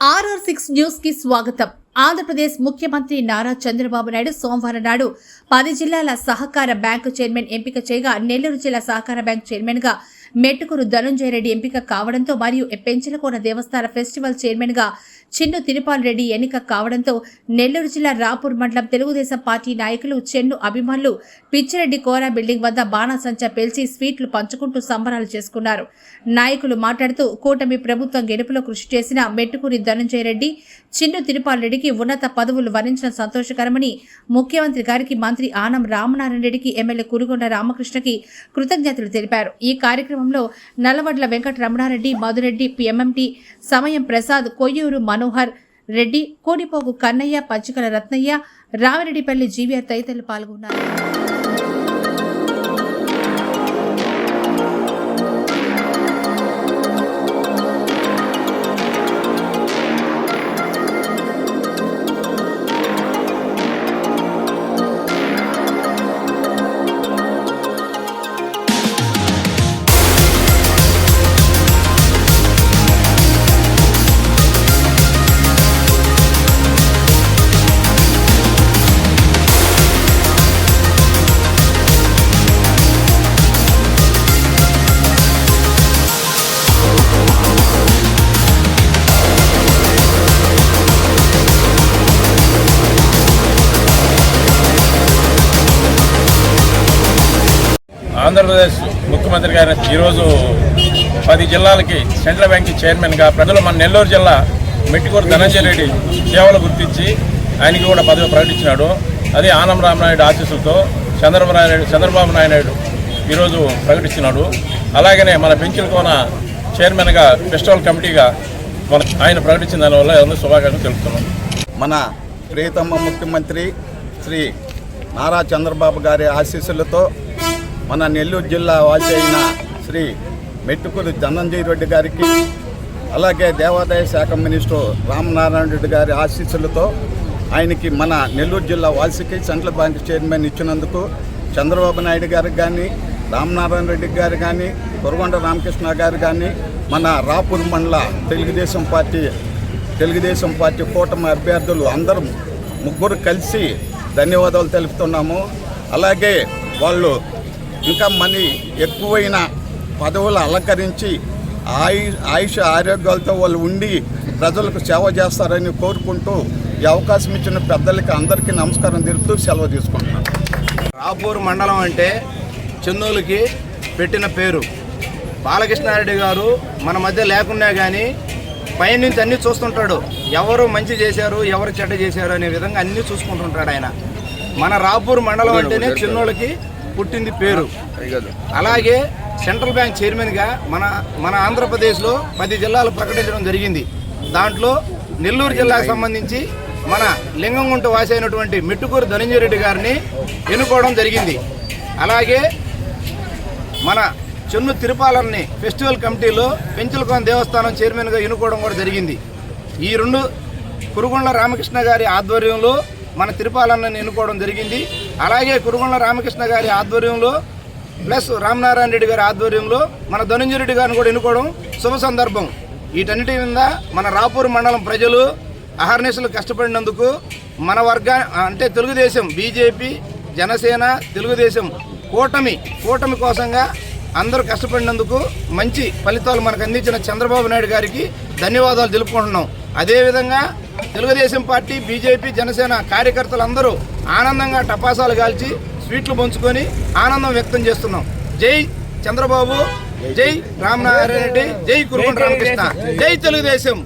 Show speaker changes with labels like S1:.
S1: RR six న్యూస్కి స్వాగతం. ఆంధ్రప్రదేశ్ ముఖ్యమంత్రి నారా చంద్రబాబు నాయుడు సోమవారం నాడు పది జిల్లాల సహకార బ్యాంకు చైర్మన్ ఎంపిక చేయగా నెల్లూరు జిల్లా సహకార బ్యాంకు చైర్మన్గా మెట్టుకూరు ధనుంజయ రెడ్డి ఎంపిక కావడంతో మరియు పెంచలకోన దేవస్థాన ఫెస్టివల్ చైర్మన్గా చిన్ను తిరుపాల్ రెడ్డి ఎన్నిక కావడంతో నెల్లూరు జిల్లా రాపూర్ మండలం తెలుగుదేశం పార్టీ నాయకులు చెన్ను అభిమానులు పిచ్చిరెడ్డి కోరా బిల్డింగ్ వద్ద బాణాసంచ పేల్చి స్వీట్లు పంచుకుంటూ సంబరాలు చేసుకున్నారు. నాయకులు మాట్లాడుతూ కూటమి ప్రభుత్వం గెలుపులో కృషి చేసిన మెట్టుకూరి ధనంజయ రెడ్డి చిన్ను తిరుపాల్ రెడ్డికి ఉన్నత పదవులు వరించిన సంతోషకరమని ముఖ్యమంత్రి గారికి మంత్రి ఆనం రామనారాయణ రెడ్డికి ఎమ్మెల్యే కురుగొండ రామకృష్ణకి కృతజ్ఞతలు తెలిపారు. ఈ కార్యక్రమం కార్యక్రమంలో నల్లవడ్ల వెంకట రమణారెడ్డి మధురెడ్డి ఎంఎంటి సమయం ప్రసాద్ కొయ్యూరు మనోహర్ రెడ్డి కోడిపోగు కన్నయ్య పంచుకల రత్నయ్య రామిరెడ్డిపల్లి జీవీఆర్ తదితరులు పాల్గొన్నారు.
S2: ఆంధ్రప్రదేశ్ ముఖ్యమంత్రి గారు ఈరోజు పది జిల్లాలకి సెంట్రల్ బ్యాంక్ చైర్మన్గా ప్రజలు మన నెల్లూరు జిల్లా మెట్టికూరు ధనంజయ రెడ్డి సేవలు గుర్తించి ఆయనకి కూడా పదవి ప్రకటించినాడు. అదే ఆనం రామనాయుడు ఆశీస్సులతో చంద్రబాబు నాయుడు చంద్రబాబు నాయుడు ఈరోజు ప్రకటిస్తున్నాడు అలాగనే మన పెంచులకోన చైర్మన్గా ఫెస్టివల్ కమిటీగా మన ఆయన ప్రకటించిన దానివల్ల అందరూ శుభాకాంక్షలు తెలుపుతున్నాం.
S3: మన ప్రియతమ ముఖ్యమంత్రి శ్రీ నారా చంద్రబాబు గారి ఆశీస్సులతో మన నెల్లూరు జిల్లా వాసి అయిన శ్రీ మెట్టుకూరు ధనంజయ రెడ్డి గారికి అలాగే దేవాదాయ శాఖ మినిస్టర్ రామనారాయణ రెడ్డి గారి ఆశీస్సులతో ఆయనకి మన నెల్లూరు జిల్లా వాసికి సెంట్రల్ బ్యాంక్ చైర్మన్ ఇచ్చినందుకు చంద్రబాబు నాయుడు గారికి కానీ రామనారాయణ రెడ్డి గారు కానీ కురగొండ రామకృష్ణ గారు కానీ మన రాపూర్ మండల తెలుగుదేశం పార్టీ తెలుగుదేశం పార్టీ కూటమి అభ్యర్థులు అందరం ముగ్గురు కలిసి ధన్యవాదాలు తెలుపుతున్నాము. అలాగే వాళ్ళు ఇంకా మనీ ఎక్కువైన పదవులు అలంకరించి ఆయు ఆయుష ఆరోగ్యాలతో వాళ్ళు ఉండి ప్రజలకు సేవ చేస్తారని కోరుకుంటూ ఈ అవకాశం ఇచ్చిన పెద్దలకి అందరికీ నమస్కారం తెలుపుతూ సెలవు తీసుకుంటున్నాను.
S4: రాపూర్ మండలం అంటే చెన్నూలుకి పెట్టిన పేరు. బాలకృష్ణారెడ్డి గారు మన మధ్య లేకున్నా కానీ పైనుంచి అన్నీ చూస్తుంటాడు. ఎవరు మంచి చేశారు ఎవరు చెడ్డ చేశారు అనే విధంగా అన్నీ చూసుకుంటుంటాడు ఆయన. మన రాపూర్ మండలం అంటేనే చిన్నోళ్ళకి పుట్టింది పేరు. అలాగే సెంట్రల్ బ్యాంక్ చైర్మన్గా మన మన ఆంధ్రప్రదేశ్లో పది జిల్లాలు ప్రకటించడం జరిగింది. దాంట్లో నెల్లూరు జిల్లాకు సంబంధించి మన లింగంగుంట వాసి అయినటువంటి మిట్టుకూరు ధనంజయ రెడ్డి గారిని ఎన్నుకోవడం జరిగింది. అలాగే మన చెన్ను తిరుపాలని ఫెస్టివల్ కమిటీలో పెంచులకోన దేవస్థానం చైర్మన్గా ఎన్నుకోవడం కూడా జరిగింది. ఈ రెండు కురుగొండ రామకృష్ణ గారి ఆధ్వర్యంలో మన తిరుపాలన్న ఎన్నుకోవడం జరిగింది. అలాగే కురుగొండ రామకృష్ణ గారి ఆధ్వర్యంలో ప్లస్ రామనారాయణ రెడ్డి గారి ఆధ్వర్యంలో మన ధనంజయ రెడ్డి గారిని కూడా ఎన్నుకోవడం శుభ సందర్భం. వీటన్నిటి మీద మన రాపూర్ మండలం ప్రజలు అహర్నిశలు కష్టపడినందుకు మన వర్గా అంటే తెలుగుదేశం బీజేపీ జనసేన తెలుగుదేశం కూటమి కూటమి కోసంగా అందరూ కష్టపడినందుకు మంచి ఫలితాలు మనకు అందించిన చంద్రబాబు నాయుడు గారికి ధన్యవాదాలు తెలుపుకుంటున్నాం. అదేవిధంగా తెలుగుదేశం పార్టీ బీజేపీ జనసేన కార్యకర్తలందరూ ఆనందంగా టపాసాలు కాల్చి స్వీట్లు పంచుకొని ఆనందం వ్యక్తం చేస్తున్నాం. జై చంద్రబాబు జై రామనారాయణ రెడ్డి జై కురుకుంట రామకృష్ణ జై తెలుగుదేశం.